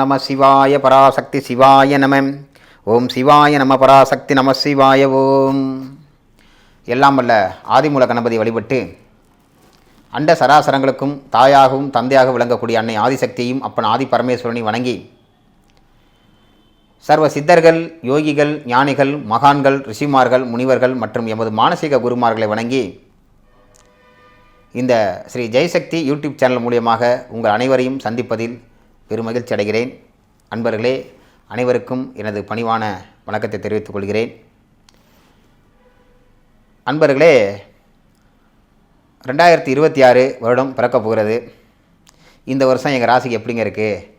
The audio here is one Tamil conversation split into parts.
நம சிவாய பராசக்தி சிவாய நம. ஓம் சிவாய நம பராசக்தி நம சிவாய ஓம். எல்லாம் வல்ல ஆதிமூல கணபதி வழிபட்டு அண்ட சராசரங்களுக்கும் தாயாகவும் தந்தையாக விளங்கக்கூடிய அன்னை ஆதிசக்தியையும் அப்பன் ஆதி பரமேஸ்வரனை வணங்கி சர்வ சித்தர்கள் யோகிகள் ஞானிகள் மகான்கள் ரிஷிமார்கள் முனிவர்கள் மற்றும் எமது மானசீக குருமார்களை வணங்கி இந்த ஸ்ரீ ஜெயசக்தி யூடியூப் சேனல் மூலியமாக உங்கள் அனைவரையும் சந்திப்பதில் பெருமகிழ்ச்சி அடைகிறேன். அன்பர்களே அனைவருக்கும் எனது பணிவான வணக்கத்தை தெரிவித்துக் கொள்கிறேன். அன்பர்களே ரெண்டாயிரத்தி இருபத்தி ஆறு வருடம் பிறக்கப் போகிறது. இந்த வருஷம் எங்கள் ராசிக்கு எப்படிங்க இருக்குது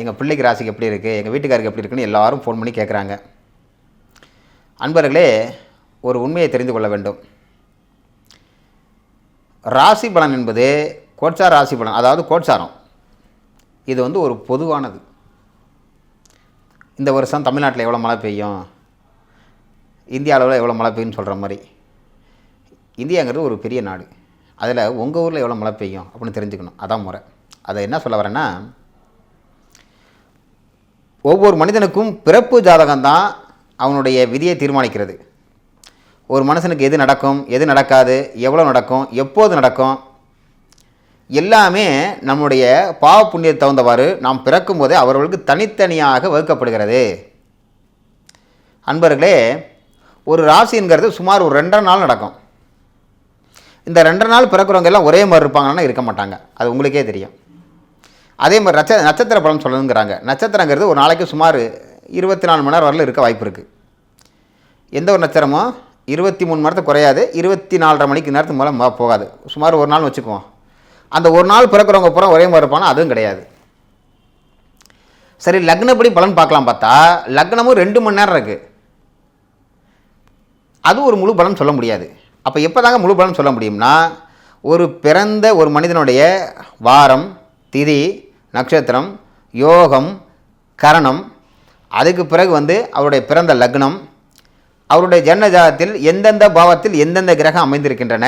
எங்கள் பிள்ளைக்கு ராசிக்கு எப்படி இருக்குது எங்கள் வீட்டுக்காருக்கு எப்படி இருக்குன்னு எல்லாரும் ஃபோன் பண்ணி கேட்குறாங்க அன்பர்களே ஒரு உண்மையை தெரிந்து கொள்ள வேண்டும். ராசி பலன் என்பது கோட்சார ராசி பலன் அதாவது கோட்சாரம். இது வந்து ஒரு பொதுவானது. இந்த வருஷம் தமிழ்நாட்டில் எவ்வளோ மழை பெய்யும்? இந்திய அளவில் எவ்வளோ மழை பெய்யும்னு சொல்கிற மாதிரி. இந்தியாங்கிறது ஒரு பெரிய நாடு. அதில் உங்கள் ஊரில் எவ்வளோ மழை பெய்யும் அப்படின்னு தெரிஞ்சுக்கணும். அதான் முறை. அதை என்ன சொல்ல வரேன்னா ஒவ்வொரு மனிதனுக்கும் பிறப்பு ஜாதகம் தான் அவனுடைய விதியை தீர்மானிக்கிறது. ஒரு மனுஷனுக்கு எது நடக்கும் எது நடக்காது எவ்வளோ நடக்கும் எப்போது நடக்கும் எல்லாமே நம்முடைய பாவ புண்ணியத்தை தகுந்தவாறு நாம் பிறக்கும் போதே அவர்களுக்கு தனித்தனியாக வகுக்கப்படுகிறது. அன்பர்களே ஒரு ராசிங்கிறது சுமார் ஒரு ரெண்டரை நாள் நடக்கும். இந்த ரெண்டரை நாள் பிறக்கிறவங்க எல்லாம் ஒரே மாதிரி இருப்பாங்கன்னா இருக்க மாட்டாங்க. அது உங்களுக்கே தெரியும். அதே மாதிரி நட்ச நட்சத்திர பலம் சொல்லணுங்கிறாங்க. நட்சத்திரங்கிறது ஒரு நாளைக்கு சுமார் இருபத்தி நாலு மணி நேரம் வரல இருக்க வாய்ப்பு இருக்குது எந்த ஒரு நட்சத்திரமும் இருபத்தி மூணு மணி நேரத்தை குறையாது. இருபத்தி நாலரை மணிக்கு நேரத்துக்கு மேலே போகாது. சுமார் ஒரு நாள் வச்சுக்குவோம். அந்த ஒரு நாள் பிறக்கிறவங்க பூரா ஒரே மாதிரி இருப்பானா? அதுவும் கிடையாது. சரி லக்னப்படி பலன் பார்க்கலாம் பார்த்தா லக்னமும் ரெண்டு மணி நேரம் இருக்குது அது ஒரு முழு பலன் சொல்ல முடியாது. அப்போ எப்போ தாங்க முழு பலன் சொல்ல முடியும்னா ஒரு பிறந்த ஒரு மனிதனுடைய வாரம் திதி நட்சத்திரம் யோகம் கரணம் அதுக்கு பிறகு வந்து அவருடைய பிறந்த லக்னம் அவருடைய ஜன்ம ஜாதத்தில் எந்தெந்த பாவத்தில் எந்தெந்த கிரகம் அமைந்திருக்கின்றன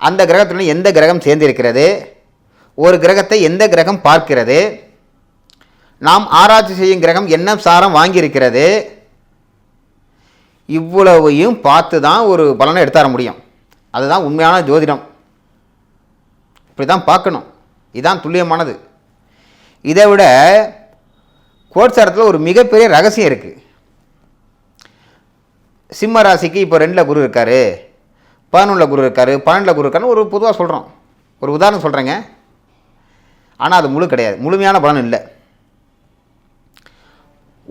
அந்த கிரகத்துடன் எந்த கிரகம் சேர்ந்திருக்கிறது? ஒரு கிரகத்தை எந்த கிரகம் பார்க்கிறது? நாம் ஆராய்ச்சி செய்யும் கிரகம் என்ன சாரம் வாங்கியிருக்கிறது? இவ்வளவையும் பார்த்து தான் ஒரு பலனை எடுத்தார முடியும். அதுதான் உண்மையான ஜோதிடம். இப்படி தான் பார்க்கணும். இதுதான் துல்லியமானது. இதை விட கோட்சாரத்தில் ஒரு மிகப்பெரிய ரகசியம் இருக்குது சிம்ம ராசிக்கு இப்போ ரெண்டில் குரு இருக்கார். பதினொன்றில் குரு இருக்கார் பன்னெண்டில் குரு இருக்காருன்னு ஒரு பொதுவாக சொல்கிறோம் ஒரு உதாரணம் சொல்கிறேங்க ஆனால் அது முழு கிடையாது. முழுமையான பலன் இல்லை.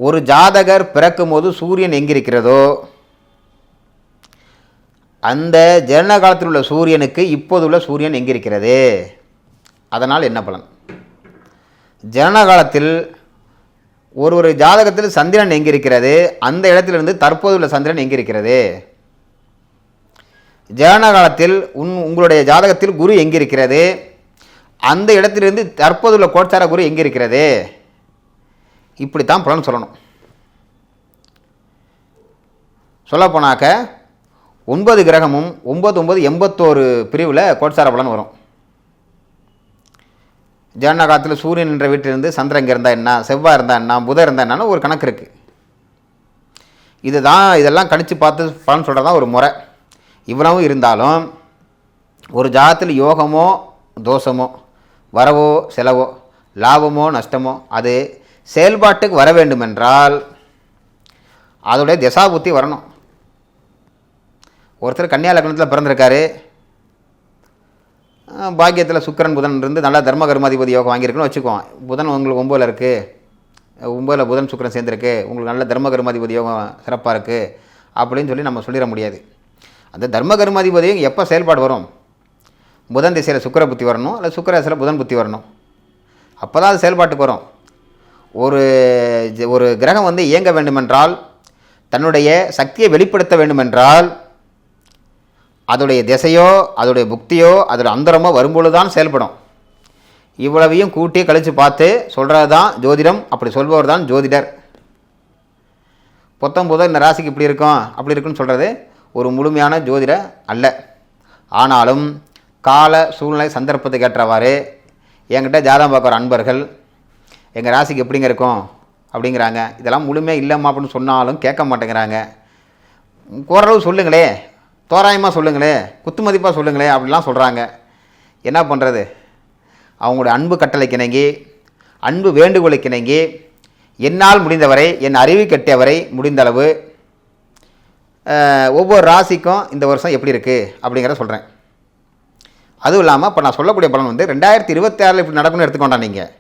ஒரு ஜாதகர் பிறக்கும் போது சூரியன் எங்கிருக்கிறதோ அந்த ஜனன காலத்தில் உள்ள சூரியனுக்கு இப்போது உள்ள சூரியன் எங்கிருக்கிறது? அதனால் என்ன பலன்? ஜனன காலத்தில் ஒரு ஒரு ஜாதகத்தில் சந்திரன் எங்கிருக்கிறது? அந்த இடத்திலிருந்து தற்போது உள்ள சந்திரன் எங்கிருக்கிறது? ஜனன காலத்தில் உன் உங்களுடைய ஜாதகத்தில் குரு எங்கிருக்கிறது? அந்த இடத்திலிருந்து தற்போதுள்ள கோட்சார குரு எங்கிருக்கிறது? இப்படித்தான் பலன் சொல்லணும். சொல்லப்போனாக்க ஒன்பது கிரகமும் ஒம்பது ஒம்பது எண்பத்தோரு பிரிவில் கோட்சார பலன் வரும். ஜனன காலத்தில் சூரியன் என்ற வீட்டிலிருந்து சந்திரன் இங்கே இருந்தால் என்ன செவ்வாய் இருந்தால் என்ன புதன் இருந்தால் என்னன்னு ஒரு கணக்கு இருக்குது இதுதான் இதெல்லாம் கணிச்சு பார்த்து பலன் சொல்கிறது தான் ஒரு முறை. இவ்வளவும் இருந்தாலும் ஒரு ஜாதத்தில் யோகமோ தோஷமோ வரவோ செலவோ லாபமோ நஷ்டமோ அது செயல்பாட்டுக்கு வர வேண்டுமென்றால் அதோடைய திசாபுத்தி வரணும். ஒருத்தர் கன்னியா லக்னத்தில் பிறந்திருக்காரு. பாக்கியத்தில் சுக்கரன் புதன் இருந்து நல்லா தர்ம கர்மாதிபதி யோகம் வாங்கியிருக்குன்னு வச்சுக்குவோம் புதன் உங்களுக்கு ஒம்பதில் இருக்குது ஒம்பதில் புதன் சுக்கரன் சேர்ந்துருக்கு. உங்களுக்கு நல்ல தர்ம கர்மாதிபதி யோகம் சிறப்பாக இருக்குது அப்படின்னு சொல்லி நம்ம சொல்லிட முடியாது. அந்த தர்ம கர்மாதிபதியும் எப்போ செயல்பாடு வரும்? புதன் திசையில் சுக்கர புத்தி வரணும் இல்லை சுக்கர திசையில் புதன் புத்தி வரணும். அப்போ தான் அது செயல்பாட்டுக்கு வரும். ஒரு ஒரு கிரகம் வந்து இயங்க வேண்டுமென்றால் தன்னுடைய சக்தியை வெளிப்படுத்த வேண்டுமென்றால் அதோடைய திசையோ அதோடைய புக்தியோ அதோட அந்தரமோ வரும்பொழுது தான் செயல்படும். இவ்வளவையும் கூட்டி கழித்து பார்த்து சொல்கிறது தான் ஜோதிடம் அப்படி சொல்பவர் தான் ஜோதிடர். புத்தம் புதம் இந்த ராசிக்கு இப்படி இருக்கும் அப்படி இருக்குன்னு சொல்கிறது ஒரு முழுமையான ஜோதிட அல்ல. ஆனாலும் கால சூழ்நிலை சந்தர்ப்பத்துக்கு ஏற்றவாறு என்கிட்ட ஜாதகம் பார்க்குற அன்பர்கள் எங்கள் ராசிக்கு எப்படிங்க இருக்கும்? அப்படிங்கிறாங்க. இதெல்லாம் முழுமையாக இல்லைம்மா அப்படின்னு சொன்னாலும் கேட்க மாட்டேங்கிறாங்க. ஓரளவு சொல்லுங்களே. தோராயமாக சொல்லுங்களே. குத்துமதிப்பாக சொல்லுங்களே அப்படிலாம் சொல்கிறாங்க என்ன பண்ணுறது அவங்களுடைய அன்பு கட்டளைக்கு இணங்கி அன்பு வேண்டுகோளுக்கு இணங்கி என்னால் முடிந்தவரை என் அறிவு கட்டியவரை முடிந்தளவு ஒவ்வொரு ராசிக்கும் இந்த வருஷம் எப்படி இருக்குது அப்படிங்கிறத சொல்கிறேன் அதுவும் இல்லாமல் இப்போ நான் சொல்லக்கூடிய பலன் வந்து ரெண்டாயிரத்தி இருபத்தி ஆறில் இப்படி நடக்கும்னு எடுத்துக்கொண்டா நீங்கள்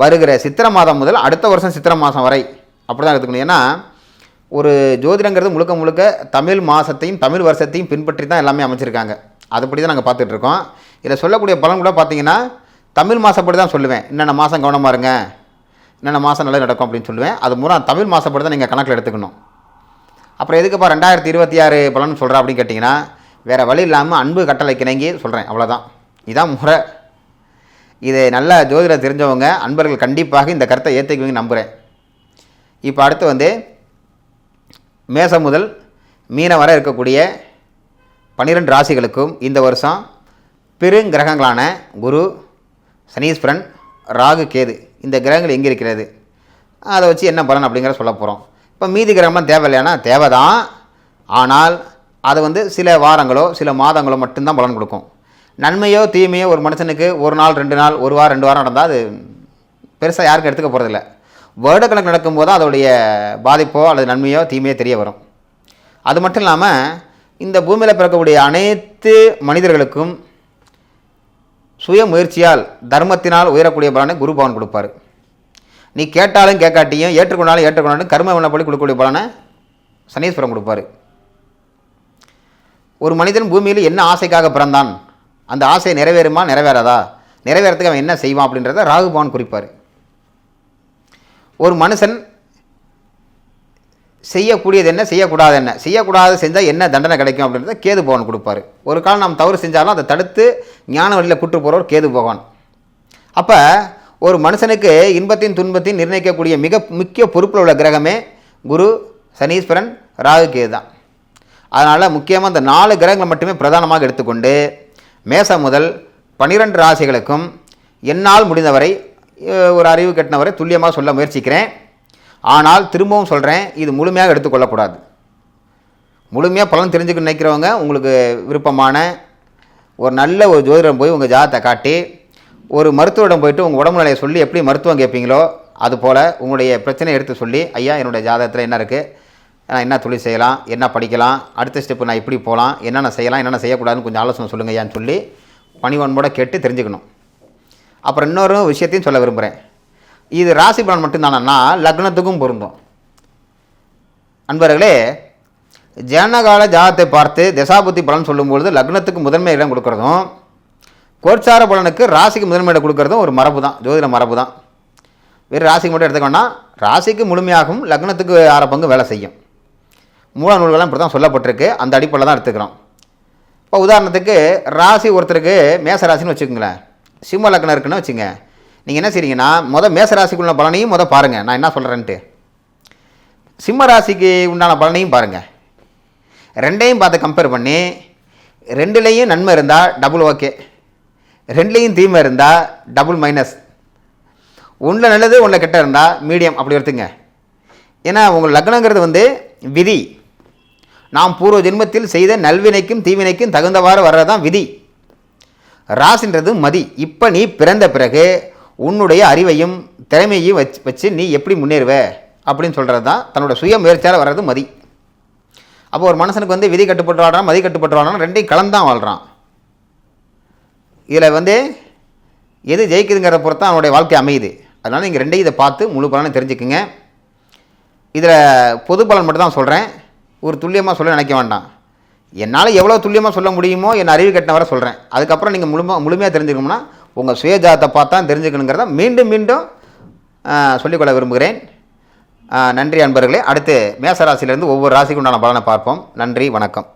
வருகிற சித்திரை மாதம் முதல் அடுத்த வருஷம் சித்திரை மாதம் வரை அப்படி தான் எடுத்துக்கணும். ஏன்னா ஒரு ஜோதிடங்கிறது முழுக்க முழுக்க தமிழ் மாதத்தையும் தமிழ் வருஷத்தையும் பின்பற்றி தான் எல்லாமே அமைச்சிருக்காங்க. அதுபடி தான் நாங்கள் பார்த்துட்ருக்கோம். இதில் சொல்லக்கூடிய பலன் கூட பார்த்தீங்கன்னா தமிழ் மாதப்படி தான் சொல்லுவேன். என்னென்ன மாதம் கவனமாக இருங்க என்னென்ன மாதம் நல்லா நடக்கும் அப்படின்னு சொல்லுவேன். அது மூலம் தமிழ் மாதப்படி தான் நீங்கள் கணக்கில் எடுத்துக்கணும். அப்புறம் எதுக்குப்பா ரெண்டாயிரத்தி இருபத்தி ஆறு பலன் சொல்கிறா அப்படின்னு கேட்டிங்கன்னா வேறு வழி இல்லாமல் அன்பு கட்டளை கிணங்கி சொல்கிறேன் அவ்வளோதான் இதான் முறை. இது நல்ல ஜோதிடம் தெரிஞ்சவங்க அன்பர்கள் கண்டிப்பாக இந்த கருத்தை ஏற்றுக்குவீங்க நம்புகிறேன் இப்போ அடுத்து வந்து மேசம் முதல் மீனம் வரை இருக்கக்கூடிய பன்னிரெண்டு ராசிகளுக்கும் இந்த வருஷம் பெருங்கிரகங்களான குரு சனீஸ்வரன் ராகு கேது. இந்த கிரகங்கள் எங்கே இருக்கிறது? அதை வச்சு என்ன பலன் அப்படிங்கிற சொல்ல போகிறோம் இப்போ மீதி கிரகம்லாம் தேவையில்லையானா? தேவை தான் ஆனால் அது வந்து சில வாரங்களோ சில மாதங்களோ மட்டும்தான் பலன் கொடுக்கும். நன்மையோ தீமையோ ஒரு மனுஷனுக்கு ஒரு நாள் ரெண்டு நாள் ஒரு வாரம் ரெண்டு வாரம் நடந்தால் அது பெருசாக யாருக்கும் எடுத்துக்க போகிறதில்ல வருடக்கணக்கு நடக்கும்போது அதோடைய பாதிப்போ அல்லது நன்மையோ தீமையோ தெரிய வரும். அது மட்டும் இல்லாமல் இந்த பூமியில் பிறக்கக்கூடிய அனைத்து மனிதர்களுக்கும் சுய முயற்சியால் தர்மத்தினால் உயரக்கூடிய பலனை குரு பவன் கொடுப்பார். நீ கேட்டாலும் கேட்காட்டியும் ஏற்றுக்கொண்டாலும் ஏற்றுக்கொண்டாலும் கர்ம விண்ணப்படி கொடுக்கக்கூடிய பலனை சனீஸ்வரம் கொடுப்பார். ஒரு மனிதன் பூமியில் என்ன ஆசைக்காக பிறந்தான்? அந்த ஆசை நிறைவேறுமா நிறைவேறாதா? நிறைவேறதுக்கு அவன் என்ன செய்வான் அப்படின்றத ராகுபவன் குறிப்பார். ஒரு மனுஷன் செய்யக்கூடியது என்ன செய்யக்கூடாது என்ன? செய்யக்கூடாது செஞ்சால் என்ன தண்டனை கிடைக்கும் அப்படின்றத கேது பகவான் கொடுப்பார். ஒரு காலம் நாம் தவறு செஞ்சாலும் அதை தடுத்து ஞான வழியில் கூட்டு போகிறவர் கேது பகவான். அப்போ ஒரு மனுஷனுக்கு இன்பத்தின் துன்பத்தையும் நிர்ணயிக்கக்கூடிய மிக முக்கிய பொறுப்பில் உள்ள கிரகமே குரு சனீஸ்வரன் ராகு கேது தான். அதனால் முக்கியமாக இந்த நாலு கிரகங்களை மட்டுமே பிரதானமாக எடுத்துக்கொண்டு மேசம் முதல் பன்னிரெண்டு ராசிகளுக்கும் என்னால் முடிந்தவரை ஒரு அறிவு கட்டினவரை துல்லியமாக சொல்ல முயற்சிக்கிறேன். ஆனால் திரும்பவும் சொல்கிறேன் இது முழுமையாக எடுத்துக்கொள்ளக்கூடாது. முழுமையாக பலன் தெரிஞ்சுக்க நினைக்கிறவங்க உங்களுக்கு விருப்பமான ஒரு நல்ல ஒரு ஜோதிடம் போய் உங்கள் ஜாதத்தை காட்டி ஒரு மருத்துவரிடம் போயிட்டு உங்கள் உடம்பு நிலையை சொல்லி எப்படி மருத்துவம் கேட்பீங்களோ அதுபோல் உங்களுடைய பிரச்சனையை எடுத்து சொல்லி ஐயா என்னுடைய ஜாதகத்தில் என்ன இருக்குது நான் என்ன தொழில் செய்யலாம்? என்ன படிக்கலாம்? அடுத்த ஸ்டெப்பு நான் எப்படி போகலாம்? என்னென்ன செய்யலாம்? என்னென்ன செய்யக்கூடாதுன்னு கொஞ்சம் ஆலோசனை சொல்லுங்கள் ஐயான்னு சொல்லி பணிவன்போட கேட்டு தெரிஞ்சுக்கணும். அப்புறம் இன்னொரு விஷயத்தையும் சொல்ல விரும்புகிறேன் இது ராசி பலன் மட்டும்தானா லக்னத்துக்கும் பொருந்தும். அன்பர்களே ஜனகால ஜாதத்தை பார்த்து தசாபுத்தி பலன் சொல்லும்பொழுது லக்னத்துக்கு முதன்மை இடம் கொடுக்குறதும் கோச்சார பலனுக்கு ராசிக்கு முதன்மையிடம் கொடுக்கறதும் ஒரு மரபு தான் ஜோதிட மரபு தான் வெறும் ராசிக்கு மட்டும் எடுத்துக்கோன்னா ராசிக்கு முழுமையாகவும் லக்னத்துக்கு ஆற பங்கு வேலை செய்யும். மூல நூல்கள்லாம் இப்படி தான் சொல்லப்பட்டிருக்கு அந்த அடிப்படையில் தான் எடுத்துக்கிறோம். இப்போ உதாரணத்துக்கு ராசி ஒருத்தருக்கு மேச ராசின்னு வச்சுக்கோங்களேன். சிம்ம லக்னம் இருக்குன்னு வச்சுங்க. நீங்கள் என்ன செய்றீங்கன்னா மொதல் மேச ராசிக்குள்ள பலனையும் மொதல் பாருங்கள் நான் என்ன சொல்கிறேன்ட்டு சிம்ம ராசிக்கு உண்டான பலனையும் பாருங்கள் ரெண்டையும் பார்த்து கம்பேர் பண்ணி ரெண்டுலேயும் நன்மை இருந்தால் டபுள் ஓகே ரெண்டுலேயும் தீமை இருந்தால் டபுள் மைனஸ் ஒன்றில் நல்லது ஒன்றில் கெட்ட இருந்தால் மீடியம் அப்படி எடுத்துங்க. ஏன்னா உங்கள் லக்னங்கிறது வந்து விதி. நாம் பூர்வ ஜென்மத்தில் செய்த நல்வினைக்கும் தீவினைக்கும் தகுந்தவாறு வர்றது தான் விதி. ராசின்றது மதி. இப்போ நீ பிறந்த பிறகு உன்னுடைய அறிவையும் திறமையையும் வச்சு வச்சு நீ எப்படி முன்னேறுவ? அப்படின்னு சொல்கிறது தான் தன்னோட சுய முயற்சியால் வர்றது மதி. அப்போ ஒரு மனுஷனுக்கு வந்து விதி கட்டுப்பட்டு வாழ்கிறான் மதி கட்டுப்பட்டு வாழ்றான் ரெண்டையும் கலந்தான் வாழ்கிறான் இதில் வந்து எது ஜெயிக்குதுங்கிற பொறுத்து தான் அவனுடைய வாழ்க்கை அமையுது. அதனால் நீங்கள் ரெண்டையும் இதை பார்த்து முழு பலனை தெரிஞ்சுக்குங்க. இதில் பொது பலன் மட்டும் தான் சொல்கிறேன் ஒரு துல்லியமாக சொல்ல நினைக்க வேண்டாம். என்னால் எவ்வளோ துல்லியமாக சொல்ல முடியுமோ என் அறிவு கட்டின வர சொல்கிறேன் அதுக்கப்புறம் நீங்கள் முழுமையாக முழுமையாக தெரிஞ்சுக்கணும்னா உங்கள் சுயஜாதத்தை பார்த்தா தெரிஞ்சுக்கணுங்கிறத மீண்டும் மீண்டும் சொல்லிக்கொள்ள விரும்புகிறேன். நன்றி அன்பர்களே. அடுத்து மேசராசியிலிருந்து ஒவ்வொரு ராசிக்கு உண்டான பலனை பார்ப்போம். நன்றி வணக்கம்.